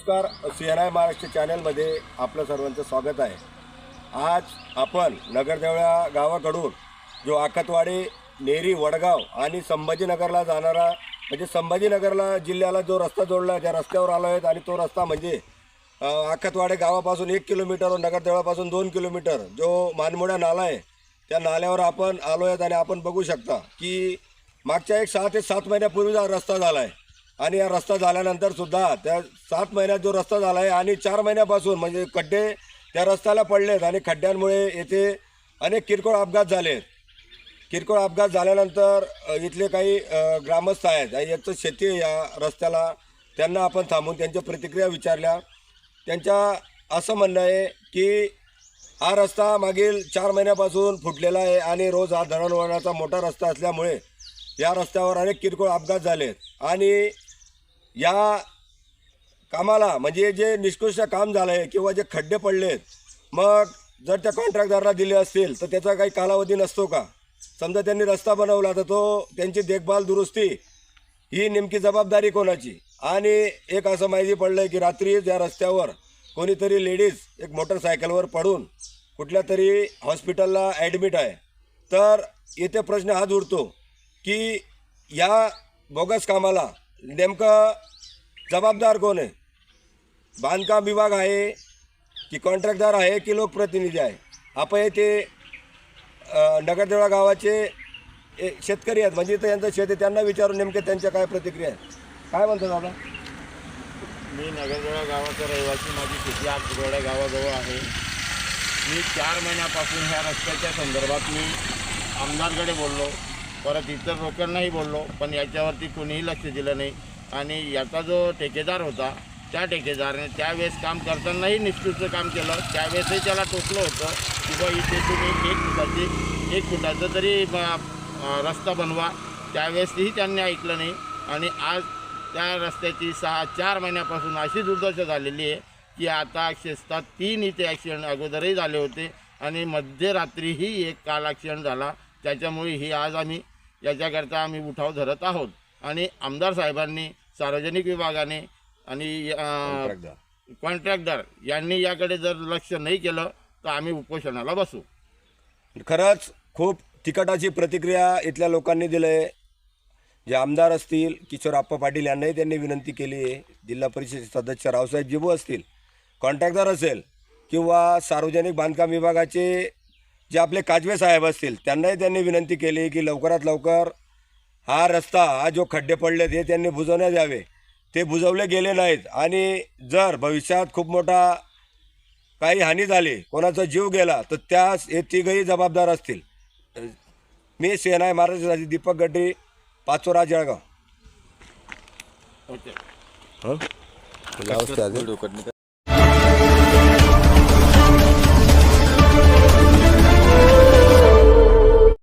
नमस्कार. C N I Maharashtra चॅनलमध्ये आपलं सर्वांचं स्वागत आहे. आज आपण नगरदेवळा गावाकडून जो आकतवाडी नेरी वडगाव आणि संभाजीनगरला जाणारा म्हणजे संभाजीनगरला जिल्ह्याला जो रस्ता जोडला त्या रस्त्यावर आलो आहेत आणि तो रस्ता म्हणजे आकतवाडे गावापासून एक किलोमीटर व नगरदेवळापासून दोन किलोमीटर जो मानमोड्या नाला आहे त्या नाल्यावर आपण आलो आहेत आणि आपण बघू शकता की मागच्या एक सहा ते सात महिन्यापूर्वीचा रस्ता झाला आहे. आणि या रस्ता झाल्यानंतर सुद्धा त्या सात महिन्यात जो रस्ता झाला आहे आणि चार महिन्यापासून म्हणजे खड्डे त्या रस्त्याला पडलेत आणि खड्ड्यांमुळे येथे अनेक किरकोळ अपघात झाले किरकोळ अपघात झाल्यानंतर इथले काही ग्रामस्थ आहेत आणि याचं शेती आहे या रस्त्याला त्यांना आपण थांबून त्यांच्या प्रतिक्रिया विचारल्या. त्यांच्या असं म्हणणं आहे की हा रस्ता मागील चार महिन्यापासून फुटलेला आहे आणि रोज हा दळणवळणाचा मोठा रस्ता असल्यामुळे या रस्त्यावर अनेक किरकोळ अपघात झालेत. आणि या कामाला म्हणजे जे निष्कृष्ट काम झालं आहे किंवा जे खड्डे पडलेत मग जर त्या कॉन्ट्रॅक्टदाराला दिले असतील तर त्याचा काही कालावधी नसतो का? समजा त्यांनी रस्ता बनवला तर तो त्यांची देखभाल दुरुस्ती ही नेमकी जबाबदारी कोणाची? आणि एक असं माहिती पडलं आहे की रात्री या रस्त्यावर कोणीतरी लेडीज एक मोटरसायकलवर पडून कुठल्या तरी हॉस्पिटलला ॲडमिट आहे तर येथे प्रश्न हाच उरतो की या बोगस कामाला नेमकं जबाबदार कोण आहे? बांधकाम विभाग आहे की कॉन्ट्रॅक्टदार आहे की लोकप्रतिनिधी आहे? आपण येथे नगरदेवळा गावाचे ए, शेतकरी आहेत. म्हणजे इथं यांचं शेत आहे. त्यांना विचारून नेमके त्यांच्या काय प्रतिक्रिया आहेत? काय म्हणतो दादा? मी नगरदेवळा गावाचा रहिवासी. माझी शेती आज गावाजवळ आहे. मी चार महिन्यापासून ह्या रस्त्याच्या संदर्भात मी आमदारकडे बोललो. परत इतर लोकांनाही बोललो पण याच्यावरती कोणीही लक्ष दिलं नाही. आणि याचा जो ठेकेदार होता त्या ठेकेदाराने त्यावेळेस काम करतानाही निष्ठूचं काम केलं. त्यावेळेसही त्याला टोकलं होतं की बा इथे तुम्ही एक फुटाची एक फुटाचं तरी ब- रस्ता बनवा त्यावेळेसही त्यांनी ऐकलं नाही. आणि आज त्या रस्त्याची सहा चार महिन्यापासून अशी दुर्दशा झालेली आहे की आता शेस्तात तीन इथे ॲक्सिडेंट अगोदरही झाले होते. आणि मध्यरात्रीही एक काल ॲक्सिडेंट झाला. त्याच्यामुळे ही आज आम्ही याच्याकरता आम्ही उठाव धरत आहोत. आणि आमदार साहेबांनी सार्वजनिक विभागाने आणि कॉन्ट्रॅक्टर यांनी याकडे जर लक्ष नाही केलं तर आम्ही उपोषणाला बसू. खरंच खूप तिकटाची प्रतिक्रिया इथल्या लोकांनी दिली आहे जे आमदार असतील किशोर आप्पा पाटील यांनाही त्यांनी विनंती केली आहे. जिल्हा परिषद सदस्य रावसाहेब जिबू असतील कॉन्ट्रॅक्टर असेल किंवा सार्वजनिक बांधकाम विभागाचे जे आपले काजवे साहेब असतील त्यांनाही त्यांनी विनंती केली की लवकरात लवकर हा रस्ता हा जो खड्डे पडलेत हे त्यांनी बुजवण्यात यावे ते बुजवले गेले नाहीत. आणि जर भविष्यात खूप मोठा काही हानी झाली कोणाचा जीव गेला तर त्यास हे तिघही जबाबदार असतील. मी सेना आहे महाराष्ट्राची दीपक गड्डी पाचोरा जळगाव. ओके. हं?